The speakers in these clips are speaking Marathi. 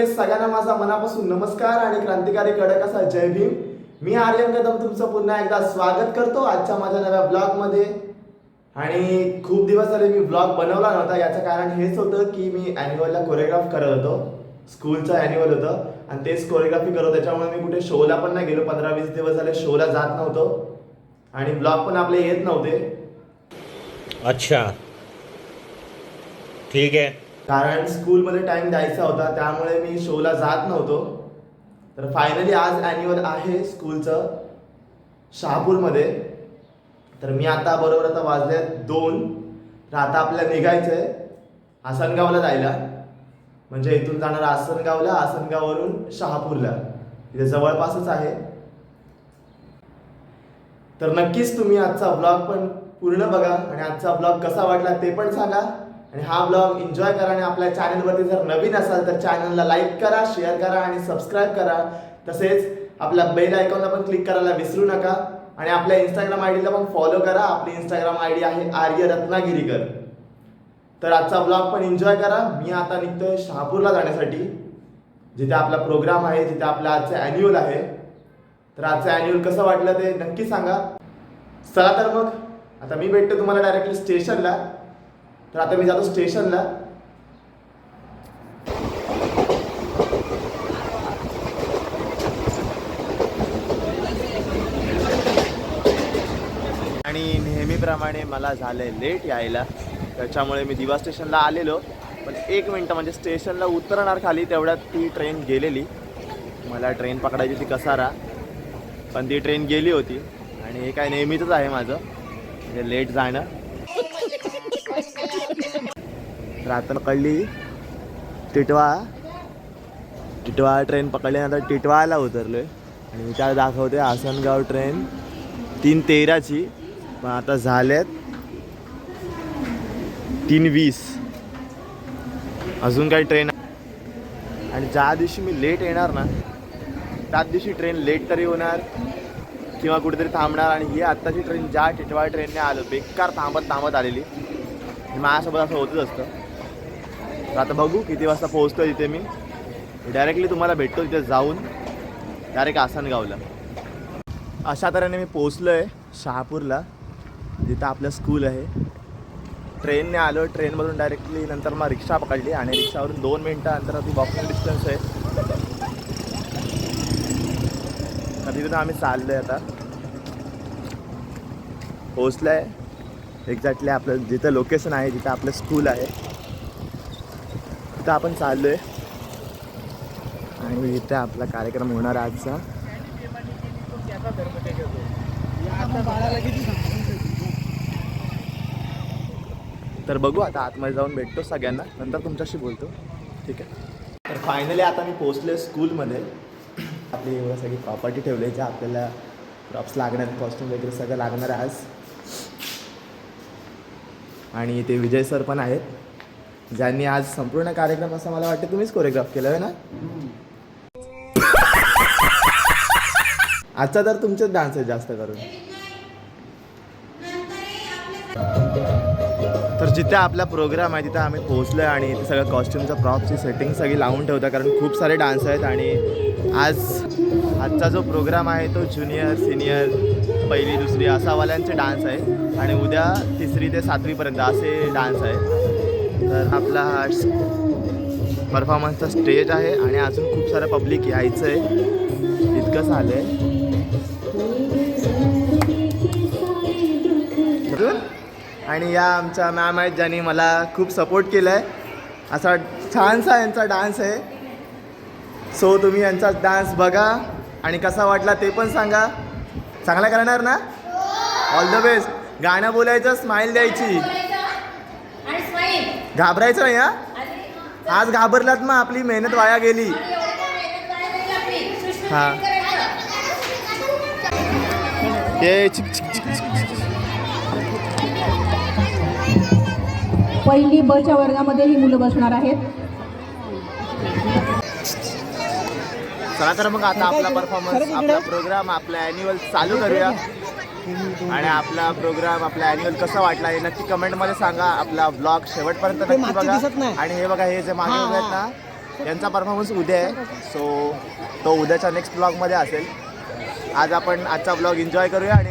सगळे सगळ्यांना माझा मनापासून नमस्कार आणि क्रांतिकारी कडक असा जय भीम. मी आर्यन कदम तुमचं पुन्हा एकदा स्वागत करतो आजच्या माझ्या नव्या ब्लॉगमध्ये आणि खूप दिवस झाले मी ब्लॉग बनवला नव्हता याचं कारण हेच होतं की मी अॅन्युअलला कोरिओग्राफ करत होतो. स्कूलचं अॅन्युअल होतं आणि तेच कोरिओग्राफी करत त्याच्यामुळे मी कुठे शोला पण नाही गेलो पंधरा वीस दिवस झाले शोला जात नव्हतो. आणि ब्लॉग पण आपले येत नव्हते. अच्छा. ठीक आहे. कारण स्कूलमध्ये टाइम द्यायचा होता त्यामुळे मी शोला जात नव्हतो. तर फायनली आज ॲन्युअल आहे स्कूलचं शहापूरमध्ये. तर मी आता बरोबर आता वाजले दोन. तर आता आपल्याला निघायचं आहे आसनगावला जायला. म्हणजे इथून जाणार आसनगावला आसनगाववरून शहापूरला. तिथे जवळपासच आहे. तर नक्कीच तुम्ही आजचा ब्लॉग पण पूर्ण बघा आणि आजचा ब्लॉग कसा वाटला ते पण सांगा. आणि हा ब्लॉग एन्जॉय करा आणि आपल्या चॅनलवरती जर नवीन असाल तर चॅनलला लाईक करा शेअर करा आणि सबस्क्राईब करा. तसेच आपल्या बेल आयकॉनला पण क्लिक करायला विसरू नका. आणि आपल्या इंस्टाग्राम आय डीला पण फॉलो करा. आपली इंस्टाग्राम आय डी आहे आर्य रत्नागिरीकर तर आजचा ब्लॉग पण एन्जॉय करा. मी आता निघतोय शहापूरला जाण्यासाठी जिथे आपला प्रोग्राम आहे जिथे आपला आजचं अॅन्युअल आहे. तर आजचं अॅन्युअल कसं वाटलं ते नक्की सांगा. चला तर मग आता मी भेटतो तुम्हाला डायरेक्टली स्टेशनला तर आता मी जातो स्टेशनला. आणि नेहमीप्रमाणे मला झालंय लेट यायला. त्याच्यामुळे मी दिवा स्टेशनला आलेलो. पण एक मिनटं म्हणजे स्टेशनला उतरणार खाली तेवढ्यात ती ट्रेन गेलेली. मला ट्रेन पकडायची ती कसारा. पण ती ट्रेन गेली होती. आणि हे काय नेहमीचंच आहे माझं. म्हणजे लेट जाणं. रात्र आता कळली. टिटवा. टिटवा ट्रेन पकडल्यानंतर टिटवाला उतरलोय. आणि मी त्याला दाखवते आसनगाव ट्रेन तीन तेराची. पण आता झाल्यात तीन वीस. अजून काही ट्रेन आणि ज्या दिवशी मी लेट येणार ना त्याच दिवशी ट्रेन लेट तरी होणार किंवा कुठेतरी थांबणार. आणि ही आत्ताची ट्रेन ज्या टिटवाळ ट्रेनने आलो बेकार थांबत थांबत आलेली माझ्यासोबत असं होतच असतं. तर आता बघू किती वाजता पोहोचतो तिथे मी. डायरेक्टली तुम्हाला भेटतो तिथे जाऊन. डायरेक्ट आसनगावला. अशा तऱ्हेने मी पोचलो आहे शहापूरला. जिथं आपलं स्कूल आहे. ट्रेनने आलो ट्रेनमधून डायरेक्टली नंतर मग रिक्षा पकडली आणि रिक्षावरून दोन मिनटं अंतरावरती वॉकिंग डिस्टन्स आहे. तर तिथून आम्ही चाललो आहे आता. पोचलं आहे एक्झॅक्टली आपलं जिथं लोकेशन आहे जिथं आपलं स्कूल आहे. तिथं आपण चाललो आहे आणि इथे आपला कार्यक्रम होणार आजचा. तर बघू आता आतमध्ये जाऊन भेटतो सगळ्यांना. नंतर तुमच्याशी बोलतो. ठीक आहे. तर फायनली आता मी पोचले स्कूलमध्ये आपली एवढं सगळी प्रॉपर्टी ठेवली ज्या आपल्याला प्रॉप्स लागणार कॉस्ट्युम वगैरे सगळं लागणार आज. आणि ते विजय सर पण आहेत. ज्यांनी आज संपूर्ण कार्यक्रम असं मला वाटतं तुम्हीच कोरिओग्राफ केलं आहे ना? आजचा तर तुमचेच डान्स आहे जास्त करून. तर जिथे आपला प्रोग्राम आहे तिथे आम्ही पोहोचलो आहे आणि इथे सगळं कॉस्ट्युमचं प्रॉपची सेटिंग सगळी लावून ठेवतं कारण खूप सारे डान्स आहेत आणि आज आजचा जो प्रोग्राम आहे तो ज्युनियर सिनियर पहिली दुसरी असा वाल्यांचे डान्स आहे. आणि उद्या तिसरी ते सातवीपर्यंत असे डान्स आहे तर आपला हा परफॉर्मन्सचा स्टेज आहे आणि अजून खूप सारं पब्लिक यायचं आहे इतकंच आलं आहे आणि या आमच्या मॅम आहेत ज्यांनी मला खूप सपोर्ट केला आहे असा छानसा यांचा डान्स आहे. सो तुम्ही यांचा डान्स बघा. आणि कसा वाटला ते पण सांगा. चांगला करणार ना? ऑल द बेस्ट गाणं बोलायचं स्माईल द्यायची. घाबरायचं नाही हा आज घाबरलात मग आपली मेहनत वाया गेली हा. करायचं. ये चिक चिक चिक चिक चिक. पहिली बच्या वर्गामध्ये ही मुलं बसणार आहेत चला तर मग आता आपला परफॉर्मन्स आपला प्रोग्राम आपला अॅन्युअल चालू करूया आणि आपला प्रोग्राम आपला अॅन्युअल कसा वाटला हे नक्की कमेंटमध्ये सांगा. आपला ब्लॉग शेवटपर्यंत नक्की बघा. आणि हे बघा हे जे मागे उभे आहेत ना यांचा परफॉर्मन्स उद्या आहे. सो तो उद्याच्या नेक्स्ट ब्लॉगमध्ये असेल. आज आपण आजचा ब्लॉग एन्जॉय करूया आणि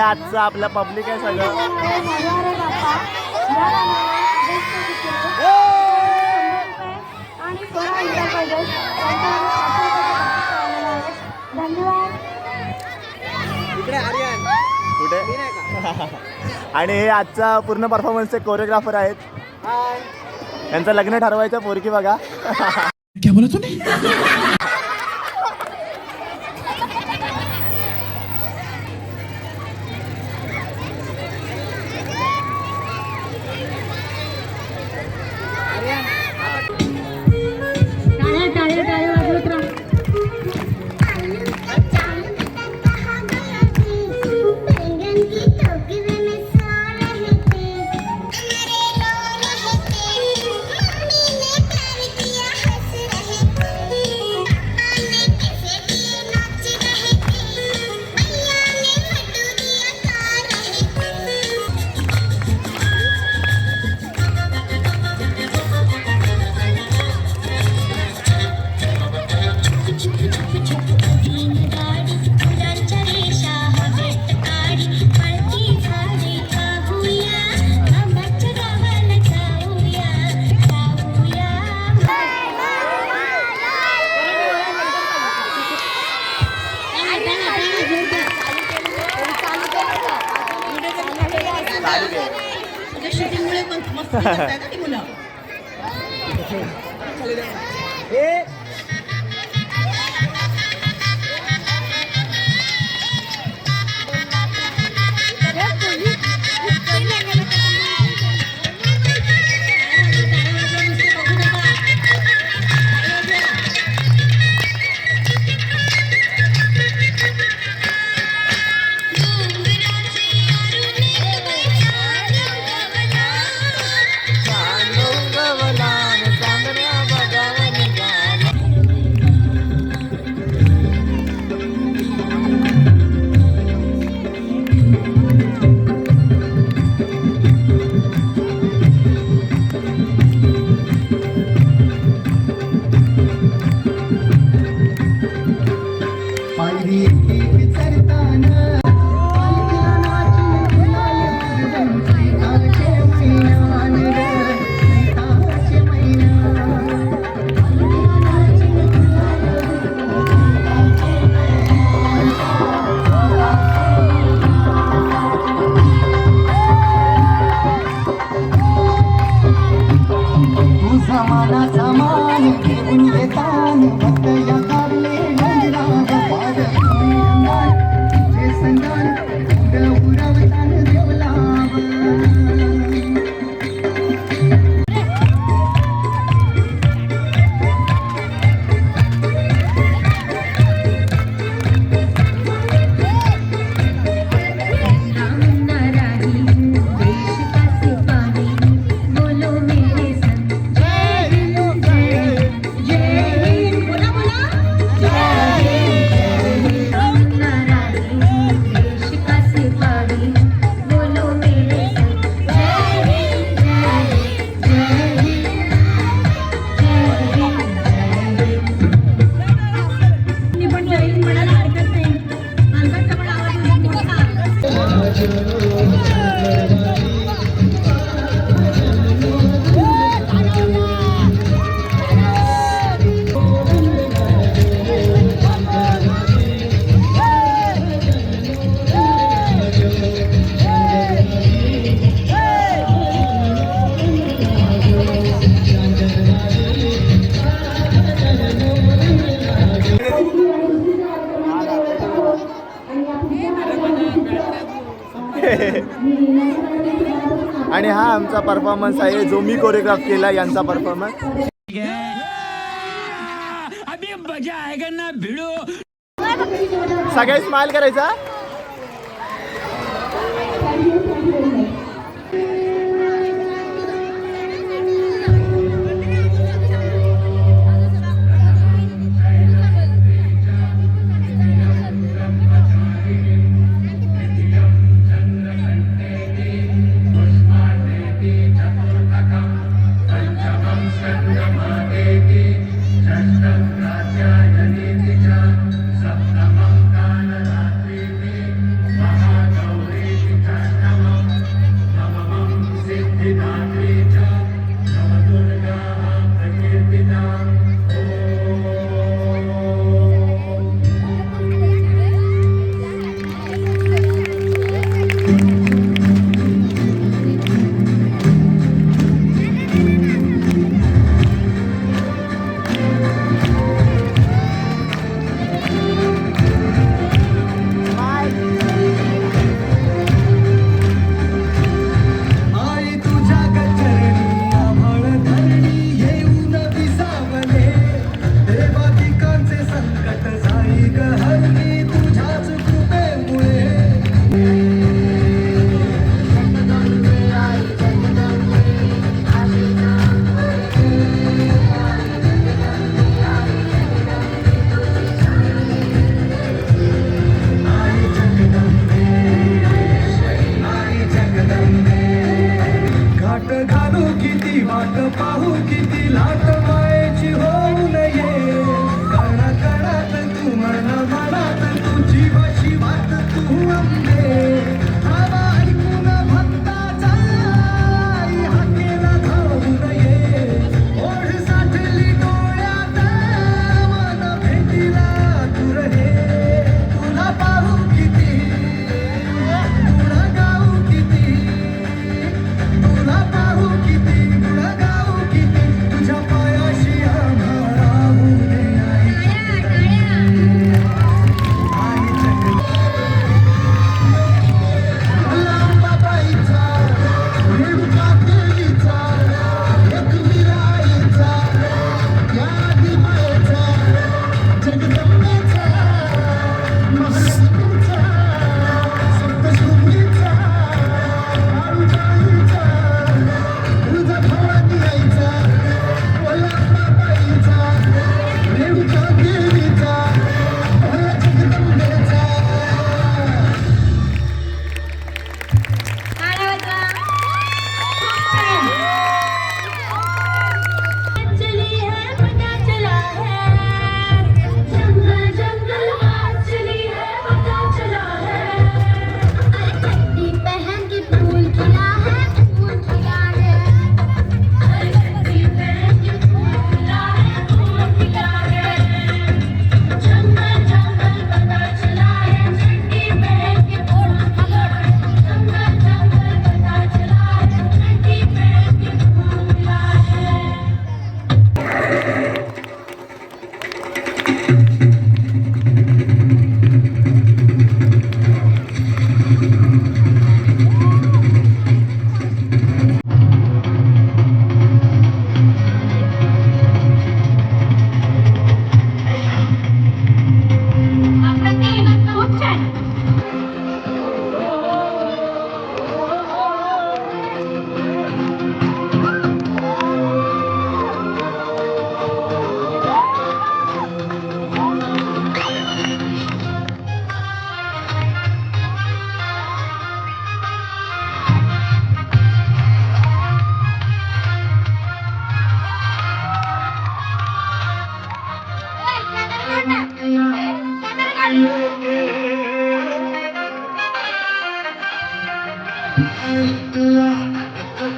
आजचं आपलं पब्लिक आहे सगळं. आणि कुठे हे आजचा पूर्ण परफॉर्मन्सचे कोरिओग्राफर आहेत. यांचं लग्न ठरवायचं पोरकी बघा. हा आमचा परफॉर्मन्स आहे जो मी कोरिओग्राफ केला यांचा परफॉर्मन्स सगळे स्माइल करायचा? तू जीव शिवात तू अंबे.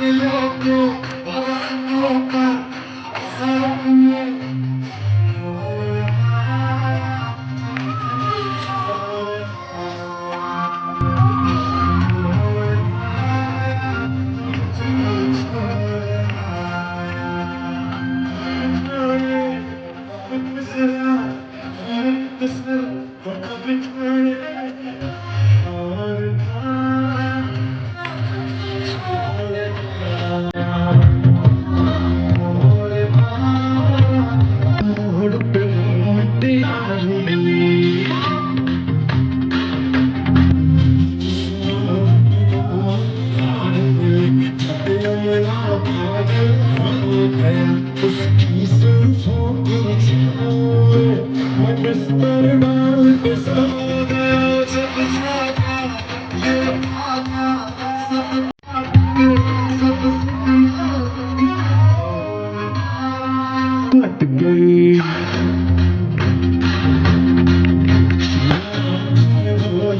Loco.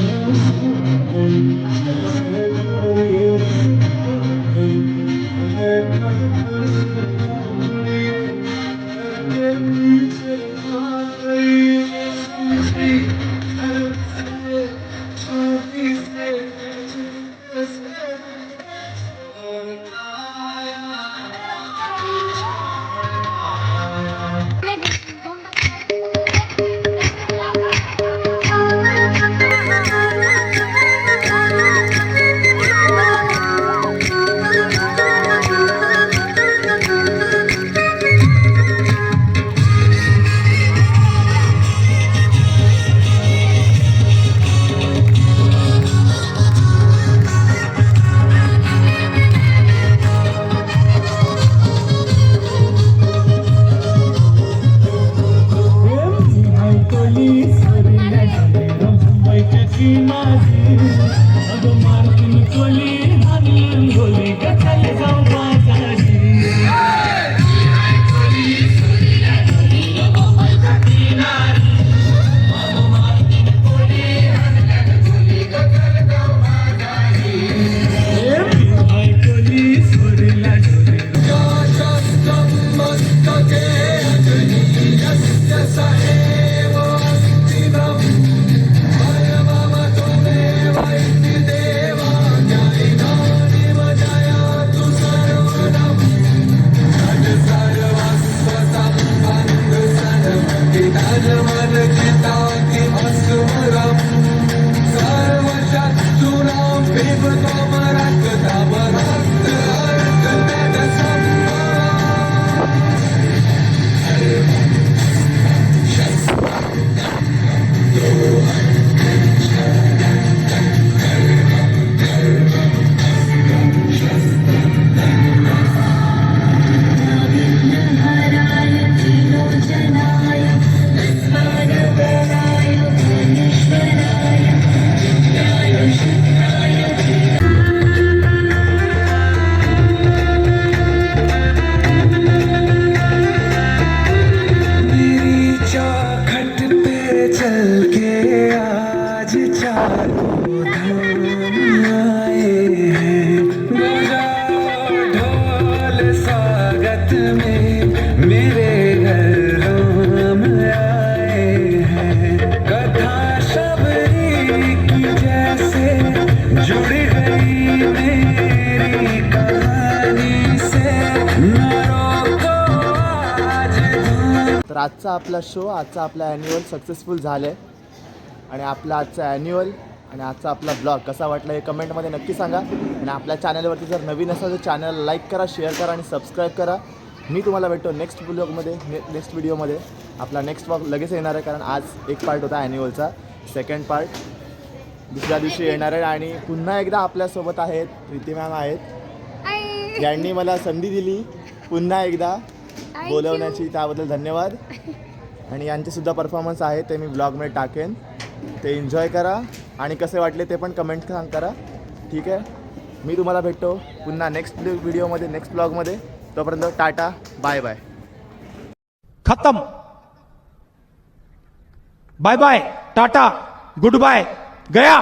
I'm sorry. आजचा आपला शो आजचा आपला ॲन्युअल सक्सेसफुल झालं आहे आणि आपला आजचा ॲन्युअल आणि आजचा आपला ब्लॉग कसा वाटला हे कमेंटमध्ये नक्की सांगा. आणि आपल्या चॅनलवरती जर नवीन असाल तर चॅनल लाईक करा शेअर करा आणि सबस्क्राईब करा. मी तुम्हाला भेटतो नेक्स्ट ब्लॉगमध्ये ने नेक्स्ट व्हिडिओमध्ये आपला नेक्स्ट ब्लॉग लगेच येणार आहे कारण आज एक पार्ट होता ॲन्युअलचा सेकंड पार्ट दुसऱ्या दिवशी येणार आहे आणि पुन्हा एकदा आपल्यासोबत आहेत प्रीती मॅम आहेत. यांनी मला संधी दिली. पुन्हा एकदा बोलवण्याची त्याबद्दल धन्यवाद. आणि यांचेसुद्धा परफॉर्मन्स आहे ते मी ब्लॉगमध्ये टाकेन. ते एन्जॉय करा. आणि कसे वाटले ते पण कमेंट सांग करा. ठीक आहे? मी तुम्हाला भेटतो पुन्हा नेक्स्ट व्हिडिओमध्ये नेक्स्ट ब्लॉगमध्ये तोपर्यंत टाटा बाय बाय खत्म. Bye bye tata good bye गया.